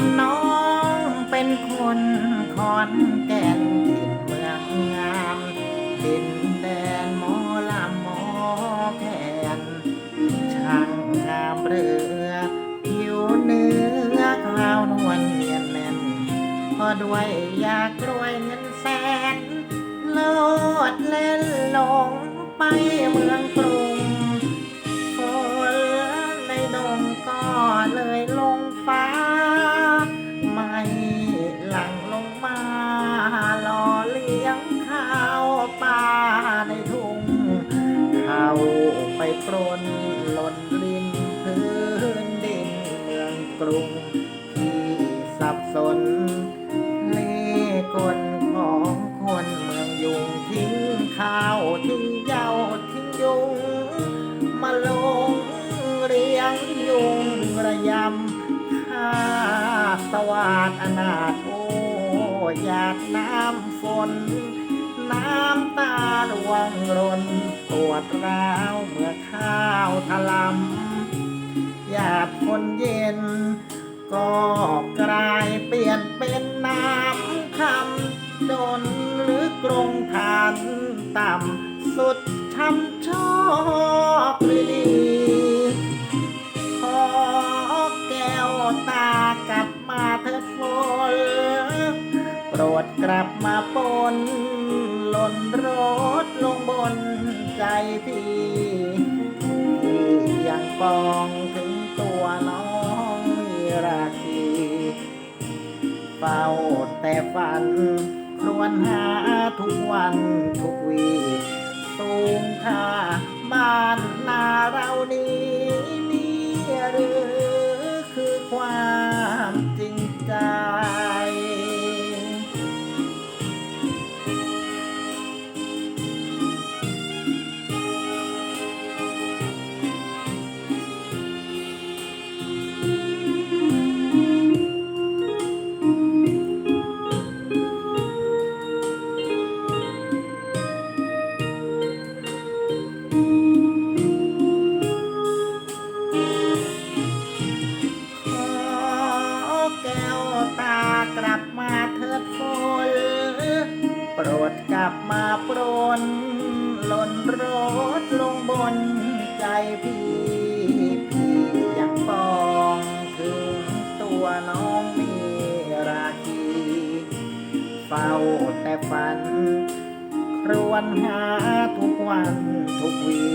นน้องเป็นคนขอนแก่นถิ่นเมืองงามดินแดนหมอลำหมอแคนช่างงามเรือผิวเนื้อขาวนวลเนียนแน่นพอด้วยอยากรวยเงินแสนโลดเล่นหลงไป กรุงที่สับสน เล่กลของคนเมืองยุงทิ้งข้าวทิ้งเหย้าทิ้งยุง มาลงเรียงยุงระยำข้าสวาดอนาถโออยากน้ำฝนน้ำตาดวงรนปวดร้าวเมื่อข้าวทะลำ นเย็น ก็กลายเปลี่ยนเป็นน้ำคำดนหรือกรงฐานต่ำสุดช้ำชอกหรือดีขอแก้วตากลับมาเถิดฝนโปรดกลับมาปนหล่นรถลงบนใจพี่ที่ยังปอง เฝ้าแต่ฝันรวนหาทุกวันทุกวีสูงค่าบ้านนาเรานี้นี่ เฝ้าแต่ฝัน ครวญหาทุกวันทุกวี